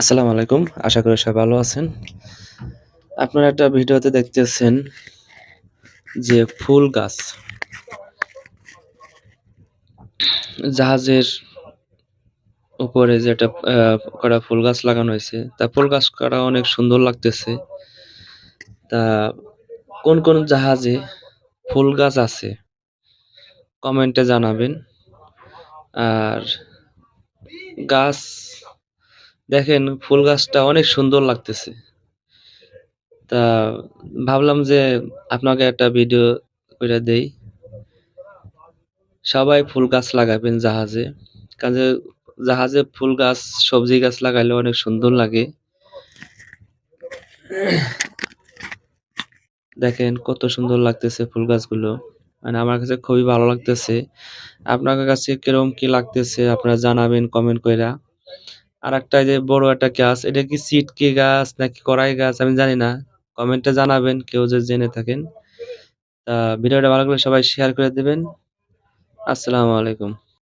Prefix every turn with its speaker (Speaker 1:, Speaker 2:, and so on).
Speaker 1: আসসালামু আলাইকুম, আশা করি সবাই ভালো আছেন। আপনারা একটা ভিডিওতে দেখতেছেন যে ফুল গাছ, জাহাজের উপরে যেটা কটা ফুল গাছ লাগানো হয়েছে, তা ফুল গাছ কটা অনেক সুন্দর লাগতেছে। তা কোন কোন জাহাজে ফুল গাছ আছে, কমেন্টে জানাবেন। আর গাছ দেখেন, ফুল গাছটা অনেক সুন্দর লাগতেছে। তা ভাবলাম যে আপনাকে একটা ভিডিও করে দেই। সবাই ফুল গাছ লাগাবেন জাহাজে। কাজে জাহাজে ফুল গাছ, সবজি গাছ লাগাইলে অনেক সুন্দর লাগে। দেখেন, কত সুন্দর লাগতেছে ফুল গাছগুলো। মানে আমার কাছে খুবই ভালো লাগতেছে। আপনার কাছে কীরকম কি লাগতেছে, আপনারা জানাবেন কমেন্ট কইরা। আর একটা যে বড় একটা গাছ, এটা কি সিটকি গাছ নাকি করাই গাছ আমি জানি না। কমেন্টে জানাবেন, কেউ যদি জেনে থাকেন। তা ভিডিওটা ভালো করে সবাই শেয়ার করে দেবেন। আসসালামু আলাইকুম।